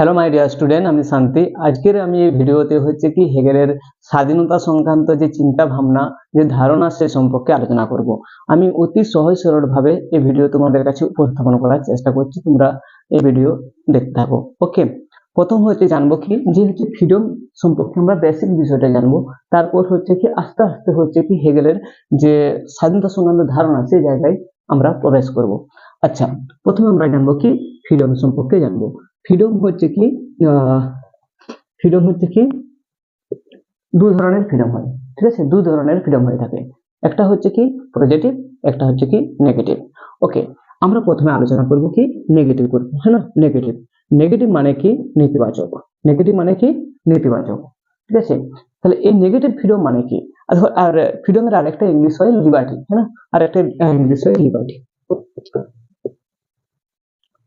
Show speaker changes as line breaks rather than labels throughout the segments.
Hello my dear student আমি শান্তি। আজকের আমি এই ভিডিওতে হচ্ছে কি হেগেলের স্বাধীনতা সংক্রান্ত যে চিন্তা ভাবনা, যে ধারণা, সে সম্পর্কে আলোচনা করব। আমি অতি সহজ সরল ভাবে এই ভিডিও তোমাদের কাছে উপস্থাপন করার চেষ্টা করছি, তোমরা এই ভিডিও দেখতে থাকো। ওকে প্রথম হচ্ছে জানব কি, যে হচ্ছে ফ্রিডম সম্পর্কে আমরা বেসিক বিষয়টা জানব। তারপর হচ্ছে কি, আস্তে আস্তে হচ্ছে কি হেগেলের যে স্বাধীনতা সংক্রান্ত ধারণা সেই জায়গায় আমরা প্রবেশ করব। আচ্ছা প্রথমে আমরা জানব কি ফ্রিডম সম্পর্কে জানব। ফ্রিডম হচ্ছে কি ফ্রিডম হচ্ছে কি, দু ধরনের ফ্রিডম হয়, ঠিক আছে? দু ধরনের ফ্রিডম হয়ে থাকে। একটা হচ্ছে কি পজিটিভ একটা হচ্ছে কি নেগেটিভ ওকে আমরা প্রথমে আলোচনা করব কি নেগেটিভ করব হ্যাঁ না? নেগেটিভ নেগেটিভ মানে কি, নেতিবাচক। নেগেটিভ মানে কি, নেতিবাচক। ঠিক আছে? তাহলে এই নেগেটিভ ফ্রিডম মানে কি? আর আর ফ্রিডমের আরেকটা ইংলিশ হয় লিবার্টি হ্যাঁ না? আর একটা ইংলিশ হয় লিবার্টি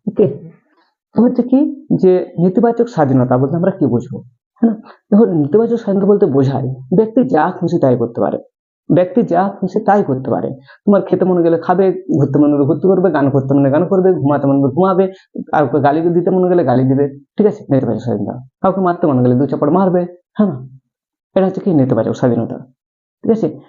ওকে হচ্ছে কি যে নেতিবাচক স্বাধীনতা বলতে আমরা কি বুঝব? হ্যাঁ না? দেখো নেতিবাচক স্বাধীনতা বলতে বোঝায় ব্যক্তি যা খুশি তাই করতে পারে। ব্যক্তি যা খুশি তাই করতে পারে। তোমার খেতে মনে গেলে খাবে, ঘুরতে মনে গেলে ঘুরতে করবে, গান করতে মনে গান করবে, ঘুমাতে মনে ঘুমাবে, আর গালি দিতে মনে গেলে গালি দিবে। ঠিক আছে? নেতিবাচক স্বাধীনতা। কাউকে মারতে মনে গেলে দু চাপড় মারবে। হ্যাঁ এটা হচ্ছে কি নেতিবাচক স্বাধীনতা? ঠিক আছে?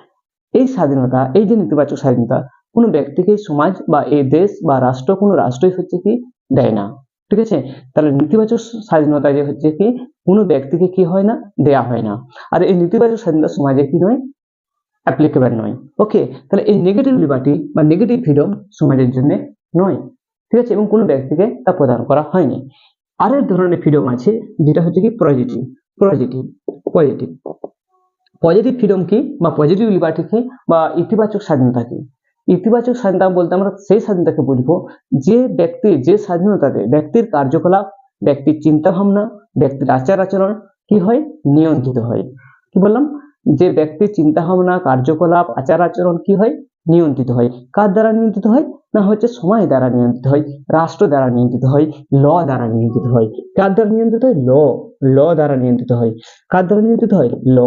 এই স্বাধীনতা, এই যে নেতিবাচক স্বাধীনতা, কোনো ব্যক্তিকে সমাজ বা এই দেশ বা রাষ্ট্র, কোনো রাষ্ট্রই হচ্ছে কি দেয় না। ঠিক আছে? তাহলে নেতিবাচক স্বাধীনতা যে হচ্ছে কি, কোনো ব্যক্তিকে কি হয় না? দেয়া হয় না। আর এই নেতিবাচক স্বাধীনতা সমাজে কি নয়? অ্যাপ্লিকেবল নয়। ওকে তাহলে এই নেগেটিভ লিবার্টি বা নেগেটিভ ফ্রিডম সমাজের জন্য নয়। ঠিক আছে? এবং কোনো ব্যক্তিকে তা প্রদান করা হয়নি। আরেক ধরনের ফ্রিডম আছে, যেটা হচ্ছে কি positive positive positive positive freedom কি বা পজিটিভ লিবার্টি কি বা ইতিবাচক স্বাধীনতা কি? ইতিবাচক স্বাধীনতা বলতে আমরা সেই স্বাধীনতাকে বুঝব যে ব্যক্তি, যে স্বাধীনতাতে ব্যক্তির কার্যকলাপ, ব্যক্তির চিন্তা ভাবনা ব্যক্তির আচার আচরণ কি হয়? নিয়ন্ত্রিত হয়। কি বললাম? যে ব্যক্তির চিন্তা ভাবনা কার্যকলাপ, আচার আচরণ কি হয়? নিয়ন্ত্রিত হয়। কার দ্বারা নিয়ন্ত্রিত হয়? না হচ্ছে সময় দ্বারা নিয়ন্ত্রিত হয়, রাষ্ট্র দ্বারা নিয়ন্ত্রিত হয়, ল দ্বারা নিয়ন্ত্রিত হয়। কার দ্বারা নিয়ন্ত্রিত হয়? ল। ল দ্বারা নিয়ন্ত্রিত হয়। কার দ্বারা নিয়ন্ত্রিত হয়? ল।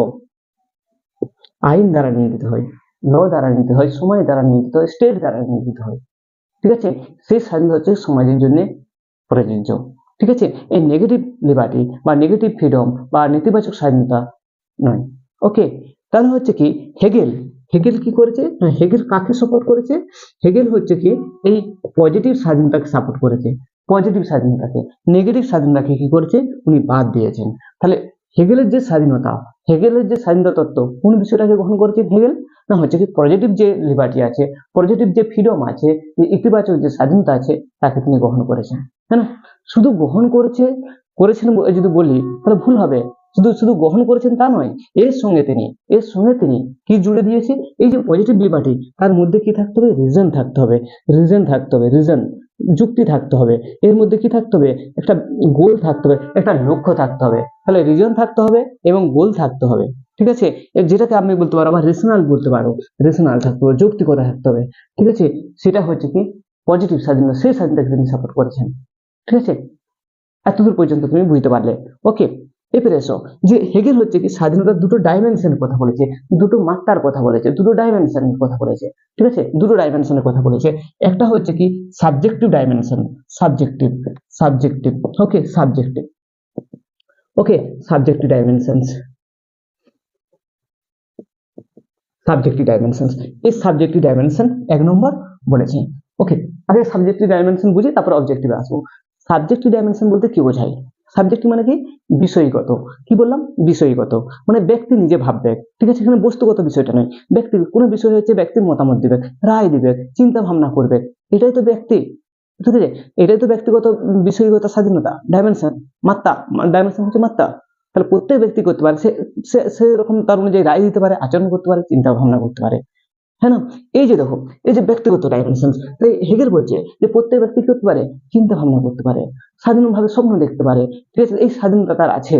আইন দ্বারা নিয়ন্ত্রিত হয়। ল দ্বারা নিয়ন্ত্রিত হয়, সময় দ্বারা নিয়ন্ত্রিত হয় স্টেট দ্বারা নিয়ন্ত্রিত হয়। ঠিক আছে? সেই স্বাধীনতা হচ্ছে সমাজের জন্য প্রযোজ্য। ঠিক আছে? এই নেগেটিভ লিবার্টি বা নেগেটিভ ফ্রিডম বা নেতিবাচক স্বাধীনতা নয়। ওকে তাহলে হচ্ছে কি হেগেল হেগেল কি করেছে? হেগেল কাকে সাপোর্ট করেছে? হেগেল হচ্ছে কি, এই পজিটিভ স্বাধীনতাকে সাপোর্ট করেছে। পজিটিভ স্বাধীনতাকে। নেগেটিভ স্বাধীনতাকে কি করেছে? উনি বাদ দিয়েছেন। তাহলে হেগেলের যে স্বাধীনতা হেগেলের যে স্বাধীনতা তত্ত্ব, কোন বিষয়টাকে গ্রহণ করেছেন হেগেল? না, হচ্ছে কি পজিটিভ যে লিবার্টি আছে পজিটিভ যে ফ্রিডম আছে, যে ইতিবাচক যে স্বাধীনতা আছে, তাকে তিনি গ্রহণ করেছেন। হ্যাঁ শুধু গ্রহণ করেছে, করেছেন যদি বলি, তাহলে ভুল হবে। শুধু শুধু গ্রহণ করেছেন তা নয়, এর সঙ্গে তিনি, এর সঙ্গে তিনি কি জুড়ে দিয়েছে এই যে পজিটিভ লিবার্টি তার মধ্যে কি থাকতে হবে? রিজন থাকতে হবে। রিজন থাকতে হবে রিজন যুক্তি থাকতে হবে। এর মধ্যে কি থাকতে হবে? একটা গোল থাকতে হবে, একটা লক্ষ্য থাকতে হবে। তাহলে রিজন থাকতে হবে এবং গোল থাকতে হবে। ঠিক আছে? যেটাকে আমি বলতে পারো, আবার রেশনাল বলতে পারো। রেশনাল থাকতে হবে, যৌক্তিকতা থাকতে হবে। ঠিক আছে? সেটা হচ্ছে কি পজিটিভ স্বাধীনতা, সেই স্বাধীনতাকে তিনি সাপোর্ট করেছেন। ঠিক আছে? এতদূর পর্যন্ত তুমি বুঝতে পারলে। ওকে এরপরে এসো যে হেগেল হচ্ছে কি স্বাধীনতার দুটো ডাইমেনশনের কথা বলেছে, দুটো মাত্রার কথা বলেছে, দুটো ডাইমেনশনের কথা বলেছে, ঠিক আছে? দুটো ডাইমেনশনের কথা বলেছে। একটা হচ্ছে কি subjective dimension subjective subjective okay subjective okay subjective dimensions subjective dimensions এই সাবজেক্টিভ ডাইমেনশন এক নম্বর বলেছে ওকে আগে সাবজেক্টিভ ডাইমেনশন বুঝি তারপর অবজেক্টিভে আসব। সাবজেক্টিভ ডাইমেনশন বলতে কি বোঝায়? সাবজেক্টিভ মানে কি? বিষয়গত। কি বললাম? বিষয়গত। মানে ব্যক্তি নিজে ভাববে। ঠিক আছে? এখানে বস্তুগত বিষয়টা নয়। ব্যক্তি, কোনো বিষয় হচ্ছে ব্যক্তির মতামত দিবে, রায় দিবে, চিন্তা ভাবনা করবে। এটাই তো ব্যক্তি। ঠিক আছে এটাই তো ব্যক্তিগত বিষয়গত স্বাধীনতা। ডাইমেনশন মাত্রা। ডাইমেনশন হচ্ছে মাত্রা। তাহলে প্রত্যেক ব্যক্তি করতে পারে। সে সে সেরকম তার অনুযায়ী রায় দিতে পারে, আচরণ করতে পারে, চিন্তা ভাবনা করতে পারে। হ্যাঁ না? এই যে দেখো, এই যে ব্যক্তিগত ডাইমেনশন তাই হেগেল বলছে যে প্রত্যেক ব্যক্তি করতে পারে? চিন্তা ভাবনা করতে পারে, স্বাধীনভাবে স্বপ্ন দেখতে পারে। ঠিক আছে? এই স্বাধীনতা তার আছে।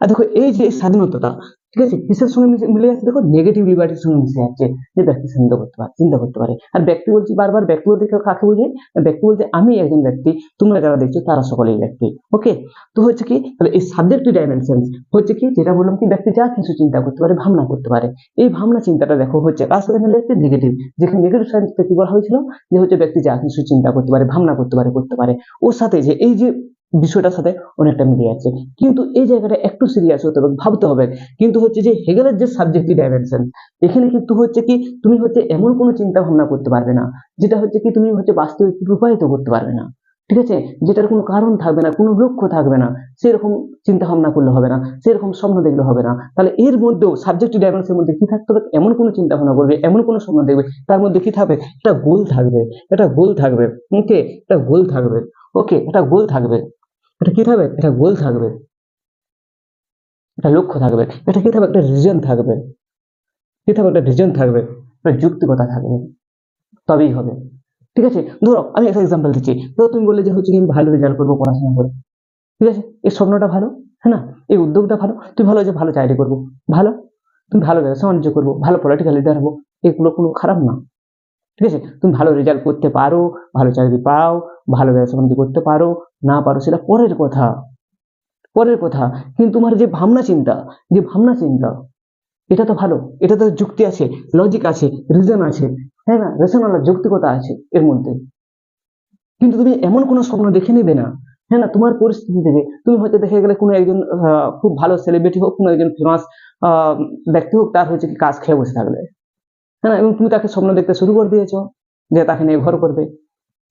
আর দেখো, এই যে স্বাধীনতাটা ঠিক আছে? কিসের সঙ্গে মিলে যাচ্ছে? দেখো নেগেটিভ লিবার্টির সঙ্গে মিশে যাচ্ছে। যে ব্যক্তি চিন্তা করতে পারে চিন্তা করতে পারে। আর ব্যক্তি বলছি বারবার, ব্যক্তি বলতে কাকে বোঝে ব্যক্তি বলতে আমি একজন ব্যক্তি, তোমরা যারা দেখছ, তারা সকলেই ব্যক্তি। ওকে তো হচ্ছে কি, তাহলে এই সাবজেক্টিভ ডাইমেনশন হচ্ছে কি, যেটা বললাম কি, ব্যক্তি যা কিছু চিন্তা করতে পারে, ভাবনা করতে পারে। এই ভাবনা চিন্তাটা দেখো হচ্ছে কার সাথে মিলে যাচ্ছে নেগেটিভ যেখানে নেগেটিভ সাইন্সটা কি বলা হয়েছিল? যে হচ্ছে ব্যক্তি যা কিছু চিন্তা করতে পারে, ভাবনা করতে পারে করতে পারে। ওর সাথে যে এই যে বিষয়টার সাথে অনেকটা মিলে যাচ্ছে। কিন্তু এই জায়গাটা একটু সিরিয়াস হতে হবে, ভাবতে হবে। কিন্তু হচ্ছে যে হেগেলের যে সাবজেক্টিভ ডাইমেনশন এখানে কিন্তু হচ্ছে কি তুমি হচ্ছে এমন কোনো চিন্তা ভাবনা করতে পারবে না, যেটা হচ্ছে কি তুমি হচ্ছে বাস্তবে রূপায়িত করতে পারবে না। ঠিক আছে? যেটার কোনো কারণ থাকবে না, কোনো লক্ষ্য থাকবে না, সেরকম চিন্তা ভাবনা করলে হবে না, সেরকম স্বপ্ন দেখলে হবে না। তাহলে এর মধ্যেও সাবজেক্টিভ ডাইমেনশনের মধ্যে কি থাকতে হবে? এমন কোনো চিন্তা ভাবনা করবে, এমন কোনো স্বপ্ন দেখবে, তার মধ্যে কি থাকবে? একটা গোল থাকবে, একটা গোল থাকবে ওকে একটা গোল থাকবে ওকে একটা গোল থাকবে। এটা কি থাকবে? একটা গোল থাকবে। একটা লক্ষ্য থাকবে। এটা কি থাকবে? একটা রিজন থাকবে। কি থাকবে? একটা রিজন থাকবে। একটা যুক্তিকতা থাকবে। তবেই হবে। ঠিক আছে? ধরো, আমি একটা এক্সাম্পল দিচ্ছি। ধরো তুমি বললে যে হচ্ছে কি আমি ভালো রেজাল্ট করব পড়াশোনা করে। ঠিক আছে? এই স্বপ্নটা ভালো হ্যাঁ না? এই উদ্যোগটা ভালো। তুমি ভালো যে ভালো চাকরি করব, ভালো। তুমি ভালো ব্যবসা বাণিজ্য করব, ভালো পলিটিক্যাল লিডার হব, এগুলো কোনো খারাপ না। ঠিক আছে? তুমি ভালো রেজাল্ট করতে পারো, ভালো চাকরি পাও ভালো ব্যবসা বাণিজ্য করতে পারো, না পারো সেটা পরের কথা। পরের কথা, কিন্তু তোমার যে ভাবনা চিন্তা, যে ভাবনা চিন্তা, এটা তো ভালো, এটা তো যুক্তি আছে লজিক আছে রিজন আছে হ্যাঁ না? রেশনাল যৌক্তিকতা আছে এর মধ্যে। কিন্তু তুমি এমন কোনো স্বপ্ন দেখে নেবে না হ্যাঁ না? তোমার পরিস্থিতি থেকে তুমি হয়তো দেখে গেলে কোনো একজন খুব ভালো সেলিব্রিটি হোক, কোনো একজন ফেমাস ব্যক্তি হোক, তার হচ্ছে কি কাজ খেয়ে বসে থাকলে হ্যাঁ এবং তুমি তাকে স্বপ্ন দেখতে শুরু করে দিয়েছ, যে তাকে নিয়ে ঘর করবে।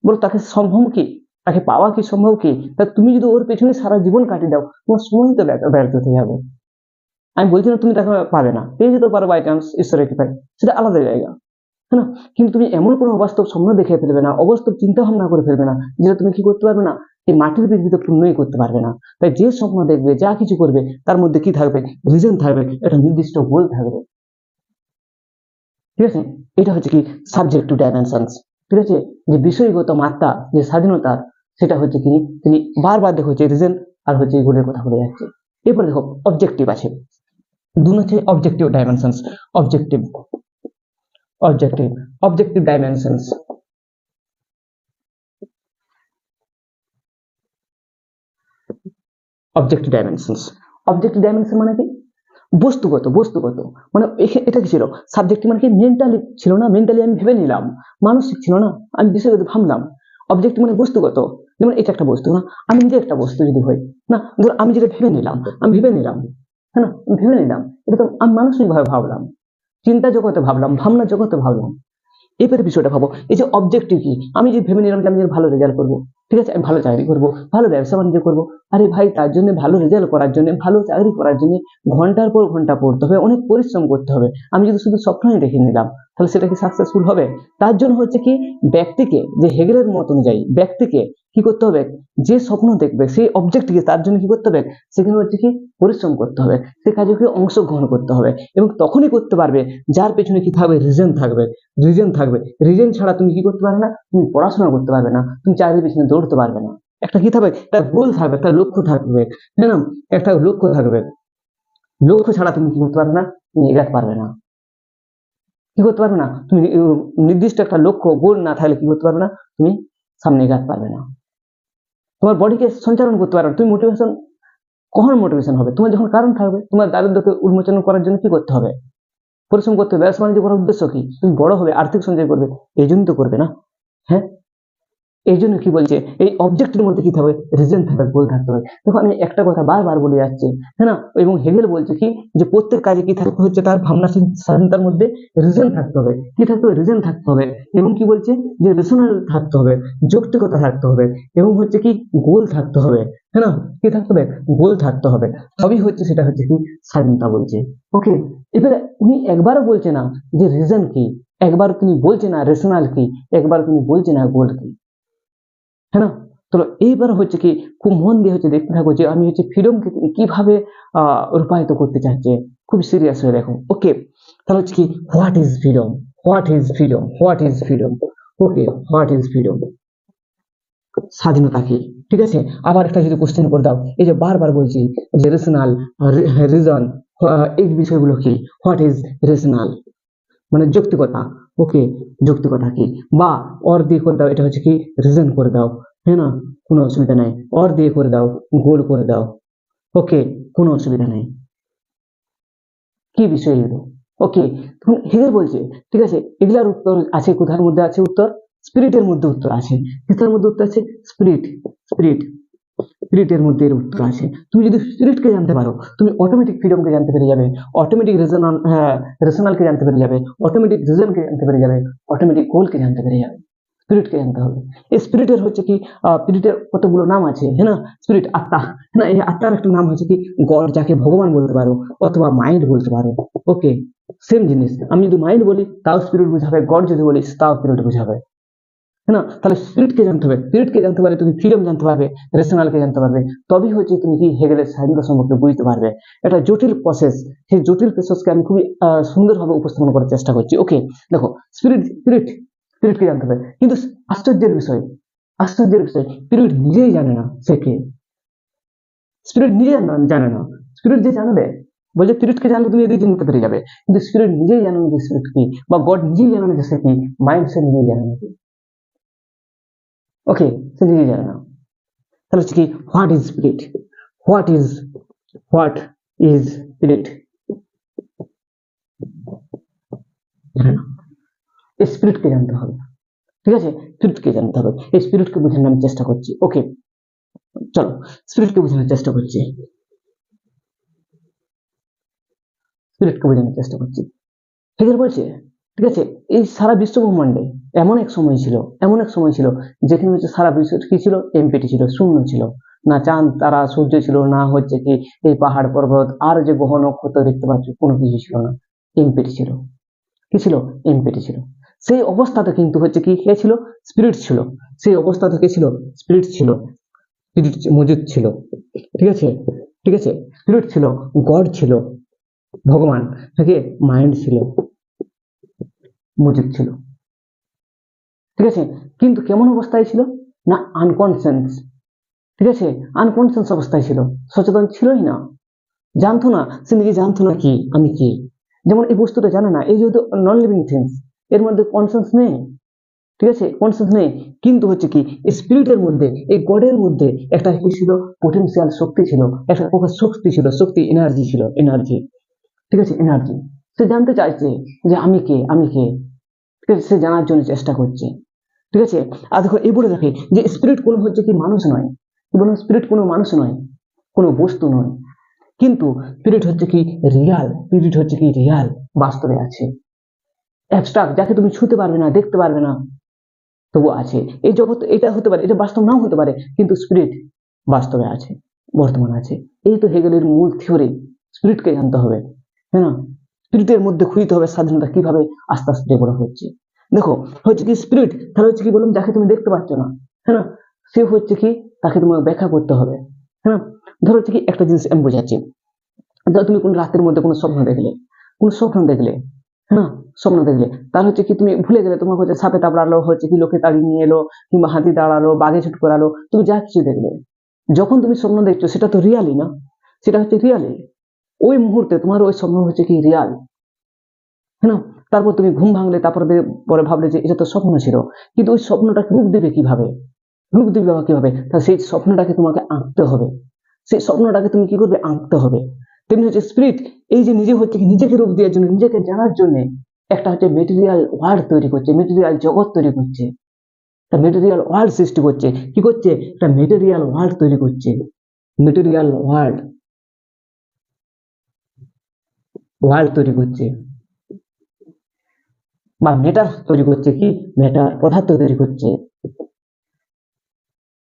বলো, তাকে সম্ভব কি? তাকে পাওয়া কি সম্ভব কি? তা তুমি যদি ওর পেছনে সারা জীবন কাটিয়ে দাও, তোমার সময় তো ব্যর্থ হতে যাবে। আমি বলছি না তুমি তাকে পাবে না পেয়ে যেতে পারো বাই চান্স ঈশ্বরের কৃপায়। সেটা আলাদা জায়গা হ্যাঁ কিন্তু তুমি এমন কোনো অবাস্তব স্বপ্ন দেখে ফেলবে না, অবাস্তব চিন্তা ভাবনা করে ফেলবে না, যেটা তুমি কি করতে পারবে না? এই মাটির পৃথিবীতে পূর্ণই করতে পারবে না। তাই যে স্বপ্ন দেখবে, যা কিছু করবে, তার মধ্যে কি থাকবে? রিজন থাকবে, একটা নির্দিষ্ট গোল থাকবে। ঠিক আছে? এটা হচ্ছে কি সাবজেক্ট টু ডাইমেনশনস ঠিক আছে? যে বিষয়গত মাত্রা, যে স্বাধীনতার সেটা হচ্ছে কি, তিনি বারবার দেখো হচ্ছে রিজন আর হচ্ছে গোলের কথা বলে যাচ্ছে। এরপরে দেখো অবজেক্টিভ আছে। দুন হচ্ছে objective dimensions objective objective objective dimensions objective dimensions objective dimension মানে কি? বস্তুগত বস্তুগত মানে এটা কি ছিল? সাবজেক্ট মানে কি? মেন্টালি ছিল না? মেন্টালি আমি ভেবে নিলাম। মানসিক ছিল না? আমি বিষয়গত ভাবলাম। অবজেক্ট মানে বস্তুগত যেমন এটা একটা বস্তু, না? আমি নিজে একটা বস্তু যদি হই, না? ধর আমি যেটা ভেবে নিলাম, আমি ভেবে নিলাম হ্যাঁ না? ভেবে নিলাম, এটা তো আমি মানসিকভাবে ভাবলাম। চিন্তা জগতে ভাবলাম, ভাবনা জগতে ভাবলাম। এবারে বিষয়টা ভাবো, এই যে অবজেক্টিভ কি? আমি যে ভেবে নিলাম যে আমি যে ভালো রেজাল্ট করব ঠিক আছে, আমি ভালো চাকরি করব, ভালো ব্যবসা বাণিজ্য করব। আরে ভাই, তার জন্য ভালো রেজাল্ট করার জন্য, ভালো চাকরি করার জন্য ঘণ্টার পর ঘণ্টা পড়তে হবে, অনেক পরিশ্রম করতে হবে। আমি যদি শুধু স্বপ্নই দেখে নিলাম, তাহলে সেটা কি সাকসেসফুল হবে? তার জন্য হচ্ছে কি, ব্যক্তিকে যে হেগেলের মত অনুযায়ী, ব্যক্তিকে কি করতে হবে? যে স্বপ্ন দেখবে, সেই অবজেক্টকে তার জন্য কি করতে হবে? সেখানে হচ্ছে কি, পরিশ্রম করতে হবে, সে কাজকে অংশগ্রহণ করতে হবে এবং তখনই করতে পারবে, যার পেছনে কি থাকবে? রিজন থাকবে রিজন থাকবে। রিজন ছাড়া তুমি কি করতে পারবে না, তুমি পড়াশোনা করতে পারবে না, তুমি চাকরির পেছনে দৌড়তে পারবে না। একটা কি থাকবে? একটা গোল থাকবে, একটা লক্ষ্য থাকবে। হ্যাঁ একটা লক্ষ্য থাকবে। লক্ষ্য ছাড়া তুমি কি করতে পারবে না? তুমি এগাতে পারবে না। কি করতে পারবে না? তুমি নির্দিষ্ট একটা লক্ষ্য গোল না থাকলে কি করতে পারবে না? তুমি সামনে এগাতে পারবে না। তোমার বডিকে সঞ্চালন করতে পারবে। তুমি মোটিভেশন কখন মোটিভেশন হবে? তোমার যখন কারণ থাকবে, তোমার দারিদ্রকে উন্মোচন করার জন্য কি করতে হবে? পরিশ্রম করতে হবে। ব্যবসা বাণিজ্য করার উদ্দেশ্য কি? তুমি বড় হবে, আর্থিক সঞ্চয় করবে। এই জন্য তো করবে না। হ্যাঁ? এই জন্য কি বলছে? এই অবজেক্টের মধ্যে কি থাকবে? রিজন থাকবে গোল থাকতে হবে। দেখো, আমি একটা কথা বারবার বলে যাচ্ছি হ্যাঁ না? এবং হেগেল বলছে কি? যে প্রত্যেক কাজে কি থাকতে হচ্ছে তার ভাবনা স্বাধীনতার মধ্যে রিজন থাকতে হবে। কি থাকতে হবে? রিজন থাকতে হবে। এবং কি বলছে? যে রেশনাল থাকতে হবে, যৌক্তিকতা থাকতে হবে, এবং হচ্ছে কি গোল থাকতে হবে হ্যাঁ না? কি থাকতে হবে? গোল থাকতে হবে। তবেই হচ্ছে সেটা হচ্ছে কি স্বাধীনতা বলছে। ওকে এবারে উনি একবারও বলছে না যে রিজন কি? একবার তিনি বলছে না রেশনাল কি? একবার তিনি বলছে না গোল কি? হ্যাঁ না? তো এইবার হচ্ছে কি খুব মন দিয়ে হচ্ছে দেখতে থাকো যে আমি হচ্ছে ফ্রিডমকে কীভাবে রূপায়িত করতে চাচ্ছে। খুব সিরিয়াস হয়ে দেখো। ওকে তাহলে হচ্ছে কি what is freedom what is freedom what is freedom okay what is freedom স্বাধীনতা কি? ঠিক আছে? আবার একটা যদি কোশ্চেন করে দাও। এই যে বারবার বলছি যে রেশনাল রিজন এই বিষয়গুলো কি? হোয়াট ইজ রেশনাল মানে যৌক্তিকতা। ওকে যৌক্তিকতা কি বা অর দিয়ে করে দাও, এটা হচ্ছে কি রিজন করে দাও। হ্যাঁ না? কোনো অসুবিধা নাই। অর দিয়ে করে দাও, গোল করে দাও। ওকে, কোনো অসুবিধা নেই। কি বিষয় এগুলো? ওকে, তখন হেগেল বলছে, ঠিক আছে, এগুলার উত্তর আছে কোথার মধ্যে আছে উত্তর? স্পিরিটের মধ্যে উত্তর আছে। কিসের মধ্যে উত্তর আছে? স্পিরিট স্পিরিট স্পিরিটের মধ্যে এর উত্তর আছে। তুমি যদি স্পিরিটকে জানতে পারো, তুমি অটোমেটিক ফ্রিডমকে জানতে পেরে যাবে অটোমেটিক রেজনাল হ্যাঁ রেশনালকে জানতে পেরে যাবে অটোমেটিক রিজনকে জানতে পেরে যাবে অটোমেটিক গোলকে জানতে পেরে যাবে। স্পিরিটকে জানতে হবে। এই স্পিরিটের হচ্ছে কি স্পিরিটের কতগুলো নাম আছে হ্যাঁ না? স্পিরিট আত্মা হ্যাঁ না? এই আত্মার একটা নাম হচ্ছে কি, গড যাকে ভগবান বলতে পারো, অথবা মাইন্ড বলতে পারো। ওকে সেম জিনিস। আমি যদি মাইন্ড বলি, তাও স্পিরিট বোঝাবে, গড যদি বলি, তাও স্পিরিট বোঝাবে। না? তাহলে স্পিরিটকে জানতে হবে। স্পিরিটকে জানতে পারলে তুমি ফ্রিডম জানতে পারবে, রেশনালকে জানতে পারবে। তবেই হচ্ছে তুমি কি হেগেলের স্বাধীনতা সম্পর্কে বুঝতে পারবে। এটা জটিল প্রসেস সেই জটিল প্রসেসকে আমি খুবই সুন্দরভাবে উপস্থাপন করার চেষ্টা করছি। ওকে দেখো, স্পিরিট স্পিরিট, স্পিরিটকে জানতে হবে। কিন্তু আশ্চর্যের বিষয় আশ্চর্যের বিষয়, স্পিরিট নিজেই জানে না সে কে। স্পিরিট নিজে জানে- না। স্পিরিট যে জানবে, বলছে স্পিরিটকে জানলে তুমি এদিকে জানতে পেরে যাবে। কিন্তু স্পিরিট নিজেই জানে যে স্পিরিট কি, বা গড নিজেই জানে যে সে কি মাইন্ড সে নিজেই জানে না কি ওকে সে নিজেই জানে না তাহলে হচ্ছে কি what is spirit what is what is spirit স্পিরিটকে জানতে হবে। ঠিক আছে? স্পিরিটকে জানতে হবে। এই স্পিরিটকে বোঝানোর আমি চেষ্টা করছি। ওকে চলো। স্পিরিটকে বোঝানোর চেষ্টা করছি। স্পিরিটকে বোঝানোর চেষ্টা করছি। হেগেল বলছে, ঠিক আছে? এই সারা বিশ্ব ব্রহ্মাণ্ডে এমন এক সময় ছিল, এমন এক সময় ছিল যেখানে হচ্ছে সারা বিশ্ব কি ছিল? এমপিটি ছিল, শূন্য ছিল। না চাঁদ, তারা সূর্য ছিল, না হচ্ছে কি এই পাহাড় পর্বত, আর যে গ্রহ নক্ষত্র দেখতে পাচ্ছ, কোনো কিছু ছিল না। এমপিটি ছিল। কি ছিল? এমপিটি ছিল। সেই অবস্থাতে কিন্তু হচ্ছে কি, কে ছিল? স্পিরিট ছিল। সেই অবস্থাতে কে ছিল? স্পিরিট ছিল। স্পিরিট মজুদ ছিল। ঠিক আছে? ঠিক আছে? স্পিরিট ছিল গড ছিল, ভগবান থেকে মাইন্ড ছিল, মজুদ ছিল। ঠিক আছে? কিন্তু কেমন অবস্থায় ছিল? না আনকনসেন্স ঠিক আছে? আনকনসেন্স অবস্থায় ছিল। সচেতন ছিলই না। জানতো না সে নিজে জানতো না কি, আমি কি। যেমন এই বস্তুটা জানে না, এই যেহেতু নন লিভিং থিংস এর মধ্যে কনসেন্স নেই। ঠিক আছে? কনসেন্স নেই। কিন্তু হচ্ছে কি স্পিরিটের মধ্যে, এই গডের মধ্যে একটা কি ছিল? পোটেন্সিয়াল শক্তি ছিল। একটা প্রকার শক্তি ছিল। শক্তি এনার্জি ছিল। এনার্জি ঠিক আছে? এনার্জি সে জানতে চাইছে যে আমি কে? আমি কে? ঠিক আছে? সে জানার জন্য চেষ্টা করছে। ঠিক আছে? আর দেখো, এই বলে রাখে যে স্পিরিট কোনো হচ্ছে কি মানুষ নয়। কি বলুন স্পিরিট কোনো মানুষ নয়, কোনো বস্তু নয়। কিন্তু স্পিরিট হচ্ছে কি রিয়াল স্পিরিট হচ্ছে কি রিয়াল বাস্তবে আছে। অ্যাবস্ট্রাক্ট যাকে তুমি ছুতে পারবে না, দেখতে পারবে না, তবু আছে। এই জগৎ এটা হতে পারে, এটা বাস্তব নাও হতে পারে, কিন্তু স্পিরিট বাস্তবে আছে, বর্তমান আছে। এই তো হেগেলের মূল থিওরি স্পিরিটকে জানতে হবে হ্যাঁ স্পিরিটের মধ্যে খুঁজতে হবে স্বাধীনতা কীভাবে আস্তে আস্তে ডেভেলপ হচ্ছে। দেখো, হচ্ছে কি স্পিরিট তাহলে হচ্ছে কি বলুন, যাকে তুমি দেখতে পাচ্ছ না হ্যাঁ না? সে হচ্ছে কি, তাকে তোমাকে ব্যাখ্যা করতে হবে হ্যাঁ ধরো হচ্ছে কি, একটা জিনিস আমি বোঝাচ্ছি। ধরো তুমি কোন রাতের মধ্যে কোনো স্বপ্ন দেখলে, কোন স্বপ্ন দেখলে হ্যাঁ স্বপ্ন দেখলে, তাহলে হচ্ছে কি তুমি ভুলে গেলে তোমার হচ্ছে সাপে তাপড়ালো হচ্ছে কি লোকে তাড়িয়ে নিয়ে এলো, কিংবা হাতি দাঁড়াল, বাঘে ছুট করালো, তুমি যা কিছু দেখলে। যখন তুমি স্বপ্ন দেখছ, সেটা তো রিয়ালি না? সেটা হচ্ছে রিয়ালি ওই মুহূর্তে তোমার ওই স্বপ্ন হচ্ছে কি রিয়াল হ্যাঁ তারপর তুমি ঘুম ভাঙলে, তারপর পরে ভাবলে যে এটা তো স্বপ্ন ছিল। কিন্তু ওই স্বপ্নটাকে রূপ দেবে কীভাবে? রূপ দেবে বা কীভাবে? তা সেই স্বপ্নটাকে তোমাকে আঁকতে হবে। সেই স্বপ্নটাকে তুমি কি করবে? আঁকতে হবে। তেমনি হচ্ছে স্পিরিট এই যে নিজে হচ্ছে নিজেকে রূপ দেওয়ার জন্য, নিজেকে জানার জন্য একটা হচ্ছে মেটেরিয়াল ওয়ার্ল্ড তৈরি করছে মেটেরিয়াল জগৎ তৈরি করছে। একটা মেটেরিয়াল ওয়ার্ল্ড সৃষ্টি করছে। কি করছে? একটা মেটেরিয়াল ওয়ার্ল্ড তৈরি করছে। মেটেরিয়াল ওয়ার্ল্ড ওয়ার্ল্ড তৈরি করছে। বা মেটার তৈরি করছে কি? মেটার পদার্থ তৈরি করছে।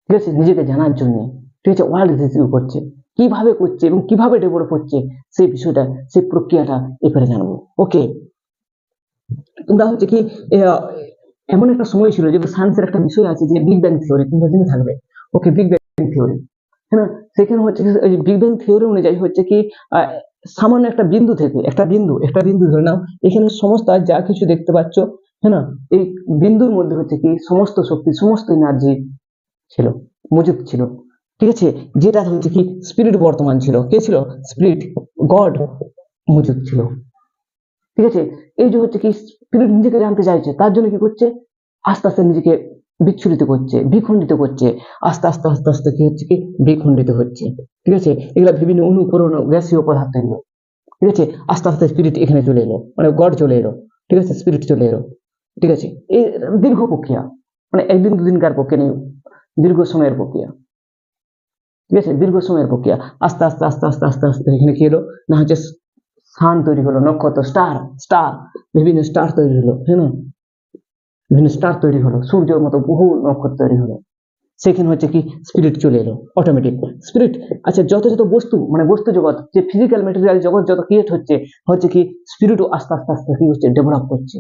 ঠিক আছে? নিজেকে জানার জন্য। ঠিক আছে? ওয়ার্ল্ড রিসিভ করছে। কীভাবে করছে এবং কীভাবে ডেভেলপ হচ্ছে সেই বিষয়টা, সেই প্রক্রিয়াটা এবারে জানব। ওকে তোমরা হচ্ছে কি এমন একটা সময় ছিল যে সায়েন্সের একটা বিষয় আছে যে বিগ ব্যাং থিওরি তোমরা জেনে থাকবে। ওকে বিগ ব্যাং থিওরি হ্যাঁ সেখানে হচ্ছে বিগ ব্যাং থিওরি অনুযায়ী হচ্ছে কি সামান্য একটা বিন্দু থেকে, একটা বিন্দু একটা বিন্দু ধরে নাও। এখানে সমস্ত যা কিছু দেখতে পাচ্ছ হ্যাঁ না? এই বিন্দুর মধ্যে হচ্ছে কি, সমস্ত শক্তি, সমস্ত এনার্জি ছিল মজুদ ছিল। ঠিক আছে? যেটা হচ্ছে কি স্পিরিট বর্তমান ছিল। কে ছিল? স্পিরিট গড মজুদ ছিল। ঠিক আছে? এই যে হচ্ছে কি স্পিরিট নিজেকে জানতে চাইছে, তার জন্য কি করছে? আস্তে আস্তে নিজেকে বিচ্ছুরিত করছে, বিখণ্ডিত করছে, আস্তে আস্তে আস্তে আস্তে কি হচ্ছে কি? বিখণ্ডিত হচ্ছে। ঠিক আছে? এগুলা বিভিন্ন অনুকরণ গ্যাসীয় পদার্থ এগুলো। ঠিক আছে? আস্তে আস্তে স্পিরিট এখানে চলে এলো। মানে গড চলে এলো। ঠিক আছে? স্পিরিট চলে এলো। ঠিক আছে? এই দীর্ঘ প্রক্রিয়া। মানে একদিন, দুদিনকার পক্ষে নেই। দীর্ঘ সময়ের প্রক্রিয়া। ঠিক আছে? দীর্ঘ সময়ের প্রক্রিয়া। আস্তে আস্তে আস্তে আস্তে আস্তে আস্তে এখানে কি হলো না হচ্ছে সান তৈরি হলো, নক্ষত্র স্টার স্টার বিভিন্ন স্টার তৈরি হলো। হ্যাঁ বিভিন্ন স্টার তৈরি হলো, সূর্যের মতো বহু নক্ষত্র তৈরি হলো। সেখানে হচ্ছে কি স্পিরিট চলে এলো অটোমেটিক স্পিরিট আচ্ছা যত যত বস্তু মানে বস্তু জগৎ, যে ফিজিক্যাল মেটেরিয়াল জগৎ যত ক্রিয়েট হচ্ছে হচ্ছে কি স্পিরিটও আস্তে আস্তে আস্তে কি হচ্ছে ডেভেলপ করছে।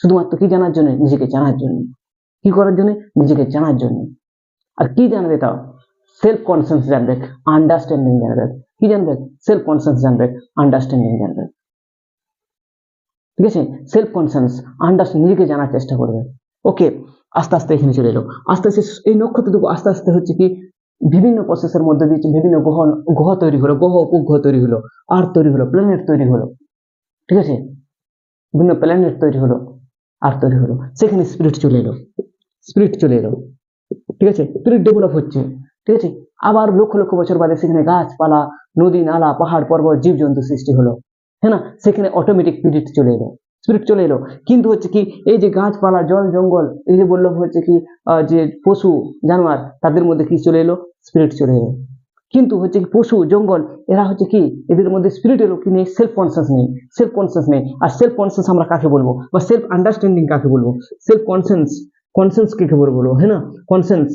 শুধুমাত্র কি জানার জন্য? নিজেকে জানার জন্য। কি করার জন্য? নিজেকে জানার জন্য। আর কি জানবে তাও? সেলফ কনসেন্স জানবে আন্ডারস্ট্যান্ডিং জানবে। কি জানবে? সেলফ কনসেন্স জানবে আন্ডারস্ট্যান্ডিং জানবে। ঠিক আছে? সেলফ কনসেন্স আন্ডারস্ট্যান্ড নিজেকে জানার চেষ্টা করবে। ওকে আস্তে আস্তে এখানে চলে এলো। আস্তে আস্তে এই নক্ষত্রটুকু আস্তে আস্তে হচ্ছে কি, বিভিন্ন প্রসেসের মধ্যে দিয়ে বিভিন্ন গ্রহ গ্রহ তৈরি হলো, গ্রহ উপগ্রহ তৈরি হলো আর্থ তৈরি হলো প্ল্যানেট তৈরি হলো। ঠিক আছে? বিভিন্ন প্ল্যানেট তৈরি হলো আর্থ তৈরি হলো। সেখানে স্পিরিট চলে এলো। স্পিরিট চলে এলো। ঠিক আছে? স্পিরিট ডেভেলপ হচ্ছে। ঠিক আছে? আবার লক্ষ লক্ষ বছর বাদে সেখানে গাছপালা, নদী, নালা, পাহাড়, পর্বত, জীবজন্তু সৃষ্টি হলো। হ্যাঁ না? সেখানে অটোমেটিক স্পিরিট চলে এলো। স্পিরিট চলে এলো। কিন্তু হচ্ছে কি, এই যে গাছপালা, জল, জঙ্গল, এই যে বললাম হচ্ছে কি যে পশু, জানোয়ার, তাদের মধ্যে কি চলে এলো? স্পিরিট চলে এলো। কিন্তু হচ্ছে কি, পশু, জঙ্গল, এরা হচ্ছে কি, এদের মধ্যে স্পিরিট এলো কি নেই সেলফ কনসিয়াস নেই সেলফ কনসিয়াস নেই। আর সেলফ কনসিয়াস আমরা কাকে বলব? বা সেলফ আন্ডারস্ট্যান্ডিং কাকে বলব? সেলফ কনসেন্স কনসেন্স কাকে বলব হ্যাঁ না? কনসেন্স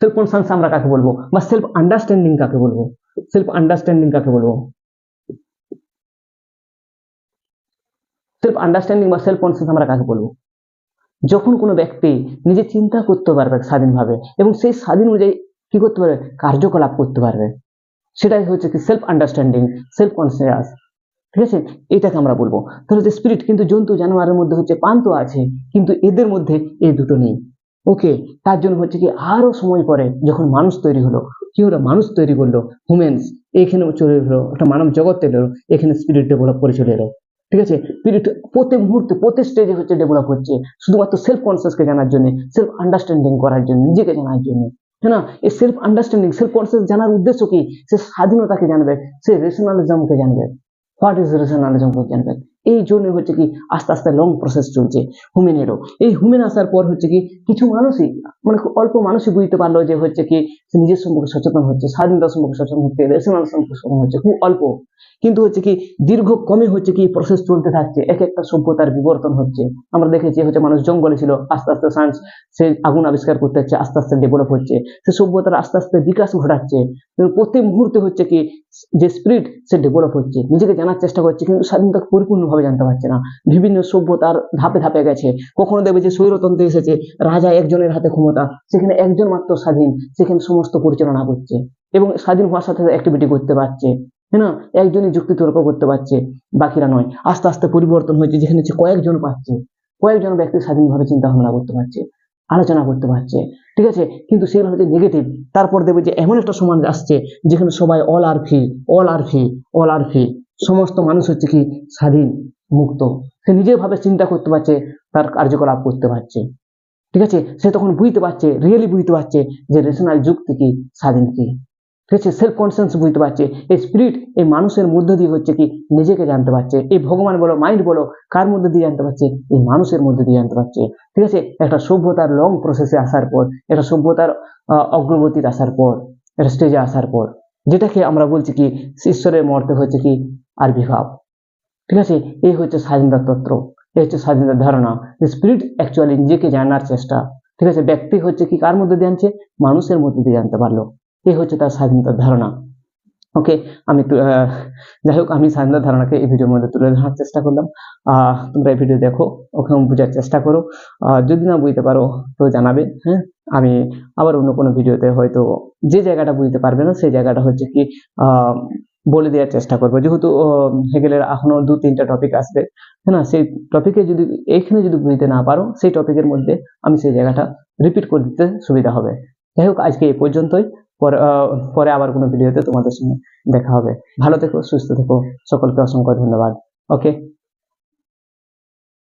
সেলফ কনসেন্স আমরা কাকে বলব? বা সেলফ আন্ডারস্ট্যান্ডিং কাকে বলব? সেলফ আন্ডারস্ট্যান্ডিং কাকে বলব? সেলফ আন্ডারস্ট্যান্ডিং বা সেলফ কনসেন্স আমরা কাকে বলব? যখন কোনো ব্যক্তি নিজে চিন্তা করতে পারবে স্বাধীনভাবে এবং সেই স্বাধীন অনুযায়ী কি করতে পারবে? কার্যকলাপ করতে পারবে। সেটাই হচ্ছে কি সেলফ আন্ডারস্ট্যান্ডিং সেলফ কনসিয়াস ঠিক আছে? এটাকে আমরা বলব। তাহলে যে স্পিরিট কিন্তু জন্তু, জানোয়ারের মধ্যে হচ্ছে পান্ত আছে, কিন্তু এদের মধ্যে এই দুটো নেই। ওকে তার জন্য হচ্ছে কি আরও সময় পরে যখন মানুষ তৈরি হলো, কি হলো? মানুষ তৈরি করল হুমেন্স এখানে চলে এলো, একটা মানব জগৎ তৈরি এখানে স্পিরিট ডেভেলপ করে চলে এলো। ঠিক আছে? প্রতি মুহূর্তে প্রতি স্টেজে হচ্ছে ডেভেলপ হচ্ছে। শুধুমাত্র সেলফ কনসিয়াসকে জানার জন্য সেলফ আন্ডারস্ট্যান্ডিং করার জন্য, নিজেকে জানার জন্য। হ্যাঁ না? এই সেলফ আন্ডারস্ট্যান্ডিং সেলফ কনসিয়াস জানার উদ্দেশ্য কি? সে স্বাধীনতাকে জানবে, সে রেশনালিজমকে জানবে। হোয়াট ইজ রেশনালিজম জানবে? এই জন্য হচ্ছে কি আস্তে আস্তে লং প্রসেস চলছে হুমেনেরও। এই হুমেন আসার পর হচ্ছে কি কিছু মানুষই মানে অল্প মানুষই বুঝতে পারল যে হচ্ছে কি নিজের সম্পর্কে সচেতন হচ্ছে স্বাধীনতা সম্পর্কে সচেতন হচ্ছে রেশনাল সম্পর্কে সচেতন হচ্ছে, খুব অল্প। কিন্তু হচ্ছে কি দীর্ঘ কমে হচ্ছে কি প্রসেস চলতে থাকছে, এক একটা সভ্যতার বিবর্তন হচ্ছে। আমরা দেখেছি হচ্ছে মানুষ জঙ্গলে ছিল, আস্তে আস্তে সায়েন্স সে আগুন আবিষ্কার করতে হচ্ছে আস্তে আস্তে ডেভেলপ হচ্ছে। সে সভ্যতার আস্তে আস্তে বিকাশ ঘটাচ্ছে। প্রতি মুহূর্তে হচ্ছে কি যে স্পিরিট সে ডেভেলপ হচ্ছে। নিজেকে জানার চেষ্টা করছে, কিন্তু স্বাধীনতা পরিপূর্ণভাবে জানতে পারছে না। বিভিন্ন সভ্যতার ধাপে ধাপে গেছে। কখনো দেখবে যে স্বৈরতন্ত্র এসেছে, রাজা একজনের হাতে ক্ষমতা, সেখানে একজন মাত্র স্বাধীন, সেখানে সমস্ত পরিচালনা করছে এবং স্বাধীন হওয়ার সাথে অ্যাক্টিভিটি করতে পারছে। হ্যাঁ না? একজনই যুক্তি তর্ক করতে পারছে, বাকিরা নয়। আস্তে আস্তে পরিবর্তন হয়েছে, যেখানে হচ্ছে কয়েকজন পাচ্ছে। কয়েকজন ব্যক্তি স্বাধীনভাবে চিন্তা ভাবনা করতে পারছে, আলোচনা করতে পারছে। ঠিক আছে? কিন্তু সেগুলো হচ্ছে নেগেটিভ তারপর দেখবে যে এমন একটা সমাজ আসছে, যেখানে সবাই all are free all are free all are free সমস্ত মানুষ হচ্ছে কি স্বাধীন মুক্ত। সে নিজের ভাবে চিন্তা করতে পারছে তার কার্যকলাপ করতে পারছে। ঠিক আছে? সে তখন বুঝতে পারছে রিয়েলি বুঝতে পারছে যে রেশনাল যুক্তি কি স্বাধীন কি। ঠিক আছে? সেলফ কনসিয়াস বুঝতে পারছে। এই স্পিরিট এই মানুষের মধ্য দিয়ে হচ্ছে কি নিজেকে জানতে পারছে। এই ভগবান বলো মাইন্ড বলো কার মধ্যে দিয়ে জানতে পারছে? এই মানুষের মধ্যে দিয়ে জানতে পারছে। ঠিক আছে? একটা সভ্যতার লং প্রসেসে আসার পর একটা সভ্যতার আহ, অগ্রগতিতে আসার পর একটা স্টেজে আসার পর যেটাকে আমরা বলছি কি ঈশ্বরের মর্তে হচ্ছে কি আবির্ভাব ঠিক আছে? এই হচ্ছে স্বাধীনতার তত্ত্ব। এই হচ্ছে স্বাধীনতার ধারণা। স্পিরিট অ্যাকচুয়ালি নিজেকে জানার চেষ্টা। ঠিক আছে? ব্যক্তি হচ্ছে কি কার মধ্যে দিয়ে জানছে মানুষের মধ্যে দিয়ে জানতে পারল। এই হচ্ছে তার স্বাধীনতার ধারণা। ওকে? আমি যাই হোক, আমি স্বাধীনতার ধারণাকে এই ভিডিওর মধ্যে তুলে ধরার চেষ্টা করলাম। তোমরা এই ভিডিও দেখো ওখানে বোঝার চেষ্টা করো। যদি না বুঝতে পারো, তো জানাবে হ্যাঁ? আমি আবার অন্য কোনো ভিডিওতে হয়তো যে জায়গাটা বুঝতে পারবে না, সেই জায়গাটা হচ্ছে কি বলে দেওয়ার চেষ্টা করব। যেহেতু হেগেলের এখনও দু, তিনটা টপিক আসবে হ্যাঁ সেই টপিকে যদি এইখানে যদি বুঝতে না পারো, সেই টপিকের মধ্যে আমি সেই জায়গাটা রিপিট করে দিতে সুবিধা হবে। যাই হোক, আজকে এ পর্যন্তই। পরে আবার কোনো ভিডিওতে তোমাদের সঙ্গে দেখা হবে। ভালো থেকো, সুস্থ থেকো। সকলকে অসংখ্য ধন্যবাদ। ওকে